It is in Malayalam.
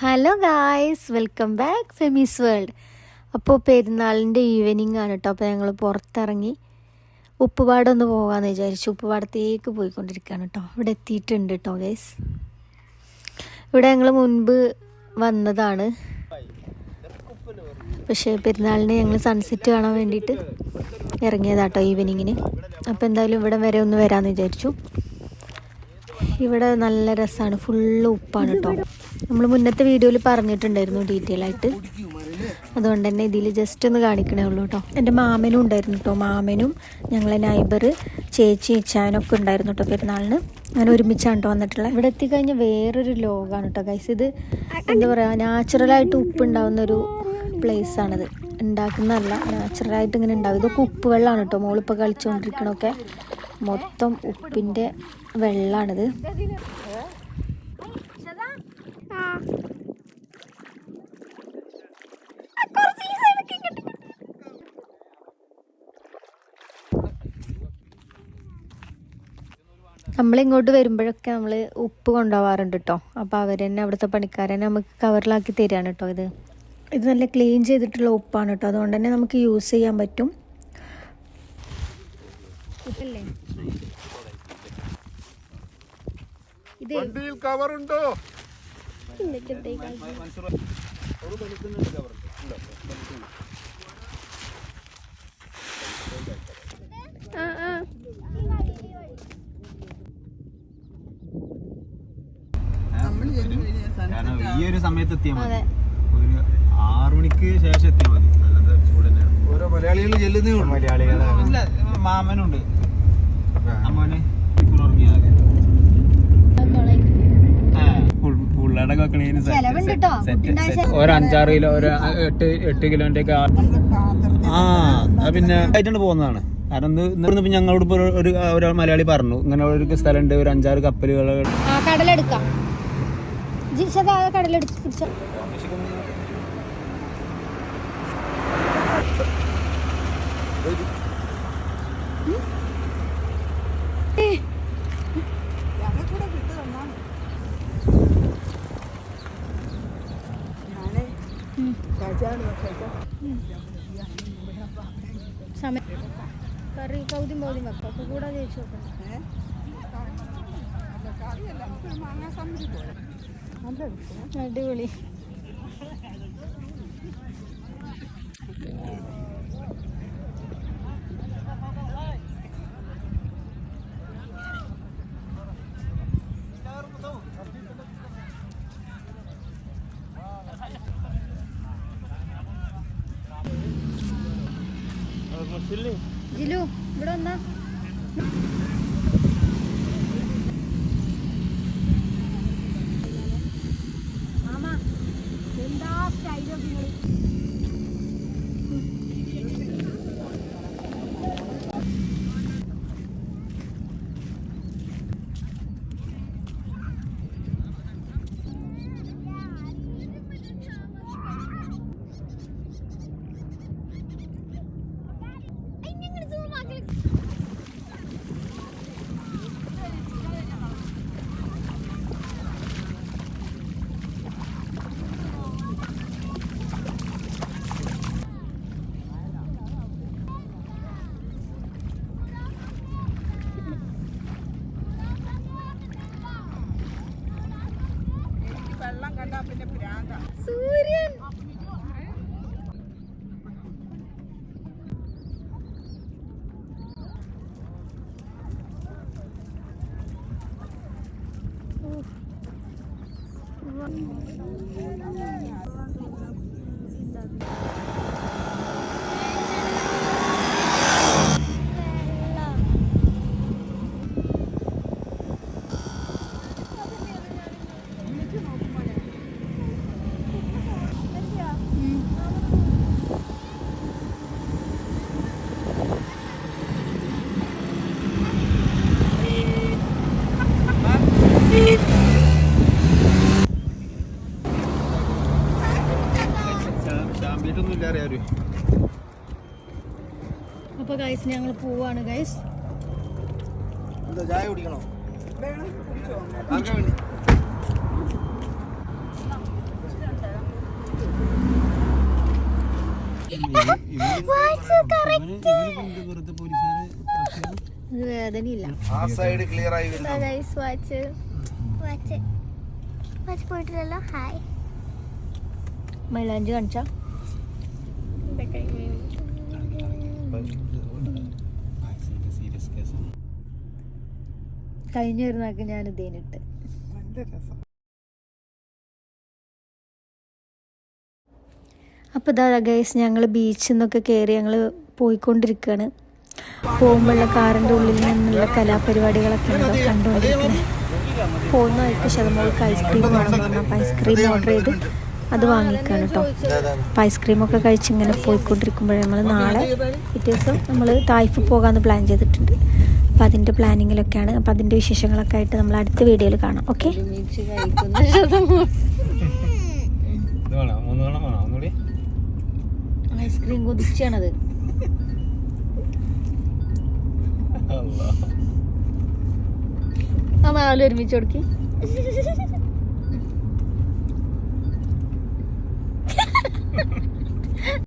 Hello guys welcome back Femi's world അപ്പോൾ പെരുന്നാളിന്റെ ഈവനിങ് ആണ് കേട്ടോ അപ്പോൾ ഞങ്ങൾ പുറത്തിറങ്ങി ഉപ്പുപാടൊന്ന് പോകാമെന്ന് വിചാരിച്ചു. ഉപ്പുപാടത്തേക്ക് പോയിക്കൊണ്ടിരിക്കുകയാണ് കേട്ടോ ഇവിടെ എത്തിയിട്ടുണ്ട് കേട്ടോ ഗൈസ് ഇവിടെ ഞങ്ങൾ മുൻപ് വന്നതാണ്. പക്ഷേ പെരുന്നാളിന് ഞങ്ങൾ സൺസെറ്റ് കാണാൻ വേണ്ടിയിട്ട് ഇറങ്ങിയതാട്ടോ ഈവനിങ്ങിന് അപ്പോൾ എന്തായാലും ഇവിടെ വരെ ഒന്ന് വരാമെന്ന് വിചാരിച്ചു. ഇവിടെ നല്ല രസമാണ് ഫുള്ള് ഉപ്പാണ് കേട്ടോ നമ്മൾ മുന്നത്തെ വീഡിയോയിൽ പറഞ്ഞിട്ടുണ്ടായിരുന്നു ഡീറ്റെയിൽ ആയിട്ട്. അതുകൊണ്ട് തന്നെ ഇതിൽ ജസ്റ്റ് ഒന്ന് കാണിക്കണേ ഉള്ളൂ കേട്ടോ എന്റെ മാമനും ഉണ്ടായിരുന്നു കേട്ടോ മാമനും ഞങ്ങളെ നൈബർ ചേച്ചി ഇച്ചാനൊക്കെ ഉണ്ടായിരുന്നു കേട്ടോ പെരുന്നാളിന്. അങ്ങനെ ഒരുമിച്ചാണ് കേട്ടോ വന്നിട്ടുള്ളത്. ഇവിടെ എത്തിക്കഴിഞ്ഞാൽ വേറൊരു ലോകമാണ് കേട്ടോ ഗൈസ് ഇത് എന്താ പറയുക നാച്ചുറലായിട്ട് ഉപ്പ് ഉണ്ടാകുന്ന ഒരു പ്ലേസ് ആണിത്. ഉണ്ടാക്കുന്നതല്ല നാച്ചുറലായിട്ട് ഇങ്ങനെ ഉണ്ടാവും ഇതൊക്കെ ഉപ്പ് വെള്ളമാണ് കേട്ടോ മോളിപ്പോൾ കളിച്ചുകൊണ്ടിരിക്കണൊക്കെ മൊത്തം ഉപ്പിന്റെ വെള്ളമാണിത് നമ്മളിങ്ങോട്ട് വരുമ്പോഴൊക്കെ നമ്മൾ ഉപ്പ് കൊണ്ടുപോകാറുണ്ട് കേട്ടോ അപ്പോൾ അവർ തന്നെ അവിടുത്തെ പണിക്കാരനെ നമുക്ക് കവറിലാക്കി തരികയാണ് കേട്ടോ ഇത്. ഇത് നല്ല ക്ലീൻ ചെയ്തിട്ടുള്ള ഉപ്പാണ് കേട്ടോ അതുകൊണ്ട് തന്നെ നമുക്ക് യൂസ് ചെയ്യാൻ പറ്റും. ഉപ്പല്ലേ? ഇത് കവറുണ്ടോ? ആ ആ കാരണം ഈ ഒരു സമയത്ത് എത്തിയാൽ മതി. അതെ. ഒരു ആറു മണിക്ക് ശേഷം എത്തിയാൽ മതി. നല്ലത് ചൂട് തന്നെയാണ് ഓരോ മലയാളികൾ ചെല്ലുന്നേ ഉള്ളൂ. മലയാളികൾ ഇല്ല മാമനുണ്ട്. അമ്മോന്. ഒരു അഞ്ചാറ് കിലോ ഒരു എട്ട് എട്ട് കിലോന്റെ ഒക്കെ ആ പിന്നെ ആയിട്ടുണ്ട് പോകുന്നതാണ്. കാരണം ഇന്ന് ഇന്ന് ഇപ്പൊ ഞങ്ങളോട് ഒരു- മലയാളി പറഞ്ഞു. ഇങ്ങനെ ഒരു സ്ഥലമുണ്ട് ഒരു അഞ്ചാറ് കപ്പലുകൾ ആ കടലെടുക്കാം ജിഷത കടലെടുത്ത് പിടിച്ചോ. സമയം. കറി പൗതിയും പൗതിയും വെക്കാം. അപ്പൊ കൂടാതെ ചോദിച്ചു നോക്കണം അടിപൊളി. ജിലു ഇവിടെ വന്നാ. സൂര്യൻ. ചാമ്പിയിട്ടൊന്നും ഇല്ല അറിയാം അപ്പൊ ഗൈസ് ഞങ്ങൾ പോവാണ് ഗൈസ് എന്താ ചായ കുടിക്കണോ? വേദനയില്ല. ആ സൈഡ് ക്ലിയർ ആയി ഗൈസ് വാച്ച് വാച്ച് വാച്ച് പോയിട്ടില്ലല്ലോ? ഹായ് മൈലാഞ്ചി കാണിച്ചാ? കഴിഞ്ഞ ഒരു നാക്ക് ഞാൻ ഇതേനിട്ട്. അപ്പോൾ ഇതാ ഗൈസ് ഞങ്ങൾ ബീച്ചിൽ നിന്നൊക്കെ കയറി ഞങ്ങൾ പോയിക്കൊണ്ടിരിക്കുകയാണ് പോകുമ്പോഴുള്ള കാറിന്റെ ഉള്ളിൽ നിന്നുള്ള കലാപരിപാടികളൊക്കെ ഉണ്ട്? കണ്ടുകൊണ്ടിരിക്കുന്നത് പോകുന്ന വഴിക്ക് ശതമോൾക്ക് ഐസ്ക്രീം വേണമെന്ന് പറഞ്ഞു അപ്പോൾ ഐസ്ക്രീം ഓർഡർ ചെയ്ത് അത് വാങ്ങിക്കാണ് കേട്ടോ അപ്പോൾ ഐസ്ക്രീമൊക്കെ കഴിച്ച് ഇങ്ങനെ പോയിക്കൊണ്ടിരിക്കുമ്പോഴേ നമ്മൾ നാളെ പിറ്റേ ദിവസം നമ്മൾ തായ്ഫ് പോകാമെന്ന് പ്ലാൻ ചെയ്തിട്ടുണ്ട്. അപ്പം അതിന്റെ പ്ലാനിങ്ങിലൊക്കെയാണ് അപ്പം അതിന്റെ വിശേഷങ്ങളൊക്കെ ആയിട്ട് നമ്മൾ അടുത്ത വീഡിയോയിൽ കാണാം. ഓക്കെ? ഐസ്ക്രീം കൊതിച്ചാണത്. ഒരുമിച്ച് കൊടുക്കി.